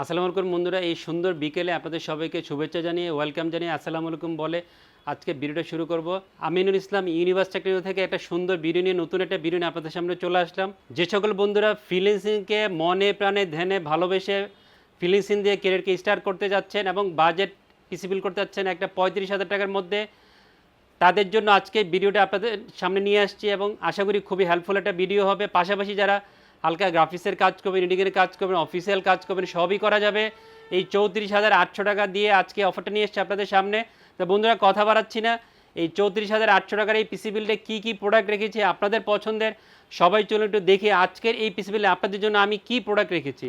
আসসালামু আলাইকুম বন্ধুরা, এই সুন্দর বিকেলে আপনাদের সবাইকে শুভেচ্ছা জানিয়ে ওয়েলকাম জানিয়ে আসসালামু আলাইকুম বলে আজকে ভিডিওটা শুরু করব। আমিনুল ইসলাম ইউনিভার্স টেকনোলজি থেকে একটা সুন্দর ভিডিও নিয়ে, নতুন একটা ভিডিও নিয়ে আপনাদের সামনে চলে আসলাম। যে সকল বন্ধুরা ফিলিংসিংকে মনে, প্রাণে, ধ্যানে, ভালোবেসে ফিলিংসিং দিয়ে কেরিয়ারকে স্টার্ট করতে যাচ্ছেন এবং বাজেট পিসিবিল করতে যাচ্ছেন একটা পঁয়ত্রিশ হাজার টাকার মধ্যে, তাদের জন্য আজকে ভিডিওটা আপনাদের সামনে নিয়ে আসছি এবং আশা করি খুবই হেল্পফুল একটা ভিডিও হবে। পাশাপাশি যারা হালকা গ্রাফিক্সের কাজ করবেন এডিটিংয়ের কাজ করবেন অফিসিয়াল কাজ করবেন, সবই করা যাবে। এই চৌত্রিশ হাজার আটশো টাকা দিয়ে আজকে অফারটা নিয়ে এসছে আপনাদের সামনে। তো বন্ধুরা, কথা বাড়াচ্ছি না। এই চৌত্রিশ হাজার আটশো টাকার এই পিসি বিলটা কী কী প্রোডাক্ট রেখেছি আপনাদের পছন্দের, সবাই চলুন একটু দেখি আজকের এই পিসি বিলে আপনাদের জন্য আমি কি প্রোডাক্ট রেখেছি।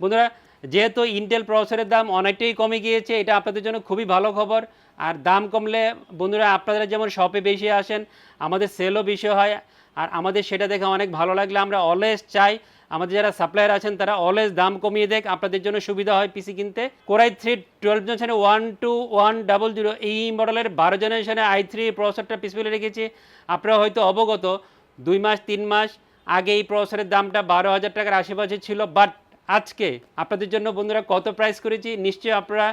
বন্ধুরা, যেহেতু ইন্টেল প্রসেসরের দাম অনেকটাই কমে গিয়েছে, এটা আপনাদের জন্য খুবই ভালো খবর। আর দাম কমলে বন্ধুরা, আপনারা যেমন শপে বেশি আসেন, আমাদের সেলও বেশি হয়। আর আমাদের সেটা দেখে অনেক ভালো লাগলে আমরা অলওয়েজ চাই। আমাদের যারা সাপ্লায়ার আছেন, তারা অলওয়েজ দাম কমিয়ে দেখ, আপনাদের জন্য সুবিধা হয় পিসি কিনতে। কোরাই থ্রি টুয়েলভ জেনারেশনে one two one double zero এই মডেলের বারো জেনারেশনে আই থ্রি প্রসেসরটা পিসিবিলে রেখেছি। আপনারা হয়তো অবগত, দুই মাস, তিন মাস আগে এই প্রসেসরের দামটা বারো হাজার টাকার আশেপাশে ছিল বাট আজকে আপনাদের জন্য বন্ধুরা কত প্রাইস করেছি, নিশ্চয়ই আপনারা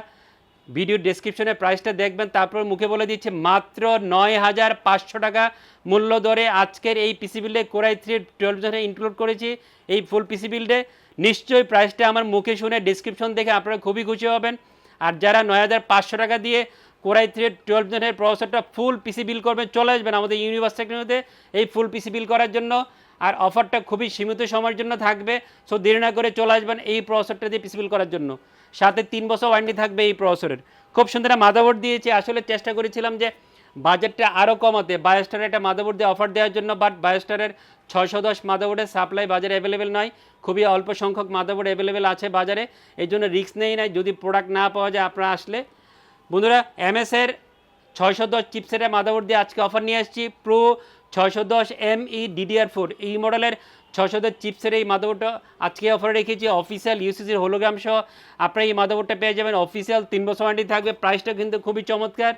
ভিডিও ডেসক্রিপশনে প্রাইসটা দেখবেন, তারপর মুখে বলে দিচ্ছে, মাত্র নয় হাজার পাঁচশো টাকা মূল্য দরে আজকের এই পিসি বিল্ডে কোরাই থ্রি টুয়েলভ জনে ইনক্লুড করেছি, এই ফুল পিসি বিল্ডে নিশ্চয়ই প্রাইসটা আমার মুখে শুনে ডেসক্রিপশন দেখে আপনারা খুবই খুশি হবেন। আর যারা নয় হাজার পাঁচশো টাকা দিয়ে কোরাই থ্রি টুয়েলভ জনের প্রসেসরটা ফুল পিসি বিল করবেন, চলে আসবেন আমাদের ইউনিভার্স টেকনোলজিতে এই ফুল পিসি বিল করার জন্য। আর অফারটা খুবই সীমিত সময়ের জন্য থাকবে সো দেরি না করে চলে আসবেন এই প্রসেসরটা দিয়ে পিসি বিল করার জন্য। সাথে তিন বছর ওয়ারেন্টি থাকবে এই প্রসেসরের খুব সুন্দর মাদাবোর্ড দিয়েছি। আসলে চেষ্টা করেছিলাম যে বাজেটটা আরও কমাতে। বায়োস্টারের একটা মাদাবোর্ড দিয়ে অফার দেওয়ার জন্য বাট বায়োস্টারের ছয়শো দশ মাদাবোর্ডের সাপ্লাই বাজারে অ্যাভেলেবেল নয়। খুবই অল্প সংখ্যক মাদাবোর্ড অ্যাভেলেবেল আছে বাজারে। এই জন্য রিস্ক নেই নাই। যদি প্রোডাক্ট না পাওয়া যায়, আপনারা আসলে বন্ধুরা এমএসের ছয়শো দশ চিপসেটের মাদাবোর্ড দিয়ে আজকে অফার নিয়ে আসছি। প্রো ছয়শো দশ এম ই ডিডিআর ফোর এই মডেলের ছয়শো দশ চিপসের এই মাদাবোর্ডটা আজকে অফারে রেখেছি অফিসিয়াল ইউসিসির হোলোগ্রাম সহ। আপনারা এই মাদাবোর্ডটা পেয়ে যাবেন অফিসিয়াল তিন বছর ওয়ারেন্টি থাকবে প্রাইসটা কিন্তু খুবই চমৎকার।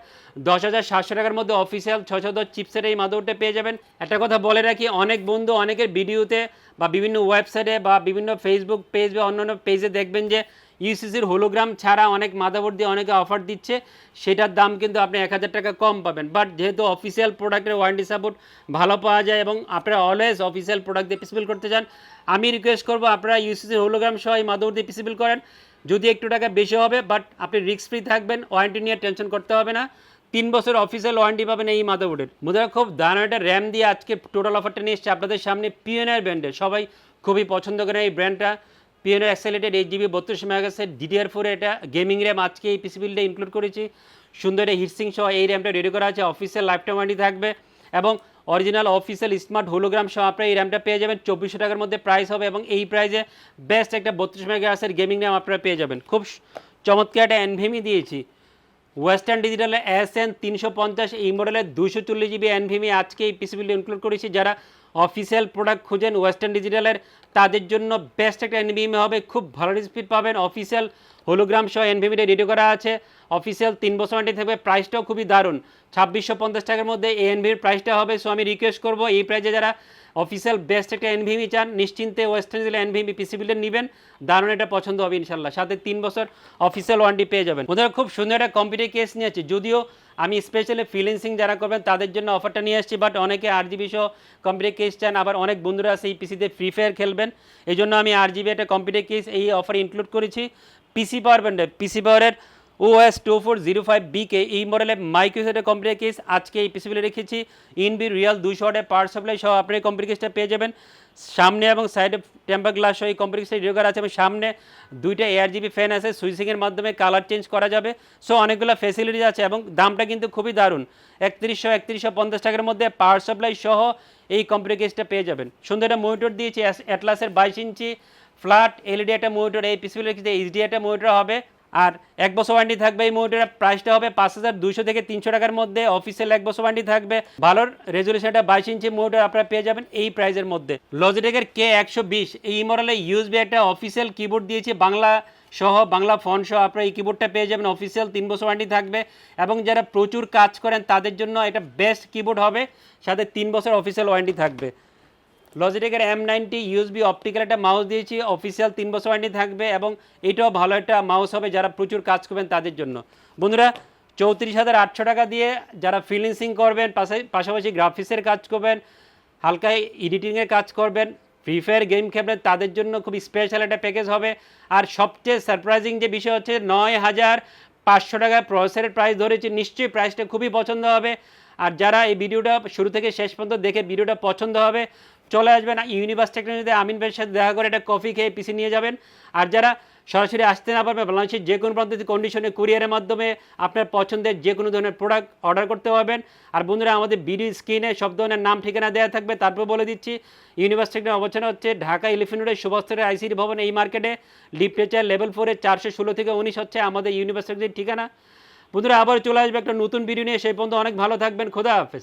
দশ হাজার সাতশো টাকার মধ্যে অফিসিয়াল দশ চিপসের এই মাদাবোর্ডটা পেয়ে যাবেন। একটা কথা বলে রাখি, অনেক বন্ধু অনেকের ভিডিওতে বা বিভিন্ন ওয়েবসাইটে বা বিভিন্ন ফেসবুক পেজ বা অন্যান্য পেজে দেখবেন যে ইউসিসির হোলোগ্রাম ছাড়া অনেক মাদাবোর্ড দিয়ে অনেকে অফার দিচ্ছে। সেটার দাম কিন্তু আপনি এক হাজার টাকা কম পাবেন। বাট যেহেতু অফিসিয়াল প্রোডাক্টের ওয়ারেন্টি সাপোর্ট ভালো পাওয়া যায় এবং আপনারা অলওয়েজ অফিসিয়াল প্রোডাক্ট দিয়ে পিসিবিল করতে চান, আমি রিকোয়েস্ট করব আপনারা ইউসিসির হোলোগ্রাম সহ এই মাদাবোর্ড দিয়ে পিসিবিল করেন। যদি একটু টাকা বেশি হবে বাট আপনি রিস্ক ফ্রি থাকবেন ওয়ারেন্টি নিয়ে টেনশন করতে হবে না। তিন বছর অফিসিয়াল ওয়ারেন্টি পাবেন এই মাদাবোর্ডের মুদ্রা খুব দারুণ একটা র্যাম দিয়ে আজকে টোটাল অফারটা নিয়ে এসছে আপনাদের সামনে পিএনআর ব্র্যান্ডের সবাই খুবই পছন্দ করে এই ব্র্যান্ডটা পিএনআর অ্যাক্সেলেটেড এইট জিবি বত্রিশ মেগাহার্সের ডিডিআর ফোর এটা গেমিং র্যাম আজকে এই পিসি বিলটা ইনক্লুড করেছি। সুন্দর এই হিটসিং সহ এই র্যামটা রেডি করা আছে। অফিসিয়াল লাইফটাইম ওয়ারেন্টি থাকবে এবং অরিজিনাল অফিসিয়াল স্মার্ট হোলোগ্রাম সহ আপনারা এই র্যামটা পেয়ে যাবেন। চব্বিশশো টাকার মধ্যে প্রাইস হবে এবং এই প্রাইসে বেস্ট একটা বত্রিশ মেগাহার্সের গেমিং র্যাম আপনারা পেয়ে যাবেন। খুব চমৎকার একটা এনভিমি দিয়েছি। ওয়েস্টার্ন ডিজিটালের এস এন তিনশো পঞ্চাশ এই মডেলের দুশো চল্লিশ জিবি এনভিমি আজকে এই পিসি পিসিবিলি ইনক্লুড করেছি। যারা অফিসিয়াল প্রোডাক্ট খুঁজেন ওয়েস্টার্ন ডিজিটালের। তাদের জন্য বেস্ট একটা এনভিমি হবে। খুব ভালো স্পিড পাবেন। অফিসিয়াল হোলোগ্রাম সহ এনভিমিটা রেডি করা আছে। অফিসিয়াল তিন বছর ওয়ারেন্টি থাকবে। প্রাইসটাও খুবই দারুণ। ছাব্বিশশো পঞ্চাশ টাকার মধ্যে এই এনভির প্রাইসটা হবে। সো আমি রিকোয়েস্ট করব এই প্রাইসে যারা অফিসিয়াল বেস্ট একটা এনভিমি চান, নিশ্চিন্তে ওয়েস্টার্ন ডিজিটাল এনভিমি পিসিবিলের নেবেন। দারুণ এটা পছন্দ হবে ইনশাল্লাহ সাথে তিন বছর অফিসিয়াল ওয়ারেন্টি পেয়ে যাবেন। ওদের খুব সুন্দর একটা কম্পিউটার কেস নিয়েছে যদিও আমি স্পেশালি ফিলেন্সিং যারা করবেন, তাদের জন্য অফারটা নিয়ে আসছি বাট অনেকে আর জিবি সহ কম্পিউটার কেস চান, আবার অনেক বন্ধুরা সেই পিসিতে ফ্রি ফায়ার খেলবেন। এই জন্য আমি আর জিবি একটা কম্পিউটার কেস এই অফার ইনক্লুড করেছি। পিসি পাওয়ার ব্যান্ডের পিসি পাওয়ারের OS two four zero five BK এই মডেলের মাইক্রোসেটের কম্পিউটার কেস আজকে এই পিসিবিলে রেখেছি। ইনবি রিয়াল দুইশো ওয়াটের পাওয়ার সাপ্লাই সহ আপনি এই কম্পিউটার কেসটা পেয়ে যাবেন। সামনে এবং সাইডে টেম্পার গ্লাস সহ এই কম্পিউটার কেসটা রেডিও করা আছে এবং সামনে দুইটা এয়ার জিবি ফ্যান আছে সুইচিংয়ের মাধ্যমে কালার চেঞ্জ করা যাবে। সো অনেকগুলো ফেসিলিটিস আছে এবং দামটা কিন্তু খুবই দারুণ। একত্রিশশো একত্রিশশো পঞ্চাশ টাকার মধ্যে পাওয়ার সাপ্লাই সহ এই কম্পিউটার কেসটা পেয়ে যাবেন। সুন্দর একটা মনিটর দিয়েছি অ্যাটলাসের বাইশ ইঞ্চি ফ্ল্যাট এলইডি একটা মনিটর এই পিসিবিলে রেখেছি এইচডি একটা মনিটর হবে। আর এক বছর ওয়ারেন্টি থাকবে এই মোটরের প্রাইসটা হবে পাঁচ হাজার দুশো থেকে তিনশো টাকার মধ্যে। অফিসিয়াল এক বছর ওয়ারেন্টি থাকবে। ভালোর রেজলিউশনটা বাইশ ইঞ্চি মোটর আপনারা পেয়ে যাবেন এই প্রাইসের মধ্যে। লজিটেকের কে একশো বিশ, এই মডেলে ইউএসবি একটা অফিসিয়াল কিবোর্ড দিয়েছে বাংলা সহ, বাংলা ফোন সহ আপনারা এই কিবোর্ডটা পেয়ে যাবেন। অফিসিয়াল তিন বছর ওয়ারেন্টি থাকবে। এবং যারা প্রচুর কাজ করেন, তাদের জন্য এটা বেস্ট কিবোর্ড হবে। সাথে তিন বছর অফিসিয়াল ওয়ারেন্টি থাকবে। লজিটেকের এম নাইনটি ইউএসবি অপটিক্যাল একটা মাউস দিয়েছি অফিসিয়াল তিন বছর ওয়ারেন্টি থাকবে এবং এটাও ভালো একটা মাউস হবে যারা প্রচুর কাজ করবেন তাদের জন্য। বন্ধুরা, চৌত্রিশ হাজার আটশো টাকা দিয়ে যারা ফিলিংসিং করবেন পাশে- পাশাপাশি গ্রাফিক্সের কাজ করবেন হালকা এডিটিংয়ের কাজ করবেন ফ্রি ফায়ার গেম খেলবেন, তাদের জন্য খুব স্পেশাল একটা প্যাকেজ হবে। আর সবচেয়ে সারপ্রাইজিং যে বিষয় হচ্ছে নয় হাজার পাঁচশো টাকায় প্রসেসরের প্রাইস ধরেছি, নিশ্চয়ই প্রাইসটা খুবই পছন্দ হবে। আর যারা এই ভিডিওটা শুরু থেকে শেষ পর্যন্ত দেখে ভিডিওটা পছন্দ হবে, চলে আসবেন ইউনিভার্স টেকনোলজিতে আমিন ভাইয়ের সাথে দেখা করে একটা কফি খেয়ে পিসি নিয়ে যাবেন। আর যারা সরাসরি আসতে না পারবে বাংলাদেশের যে কোনো প্রান্তে কন্ডিশনে কুরিয়ারের মাধ্যমে আপনার পছন্দের যে কোনো ধরনের প্রোডাক্ট অর্ডার করতে পারবেন। আর বন্ধুরা, আমাদের বিডি স্ক্রিনে সব ধরনের নাম, ঠিকানা দেওয়া থাকবে, তারপর বলে দিচ্ছি ইউনিভার্সিটি অবস্থান হচ্ছে ঢাকা ইলিফেন্টের সুভাষের আইসিডি ভবন এই মার্কেটে লিপটেচার লেভেল ফোরে চারশো ষোলো থেকে উনিশ হচ্ছে আমাদের ইউনিভার্সিটির ঠিকানা। বন্ধুরা, আবার চলে আসবে একটা নতুন ভিডিও নিয়ে। সেই পর্যন্ত অনেক ভালো থাকবেন। খোদা হাফেজ।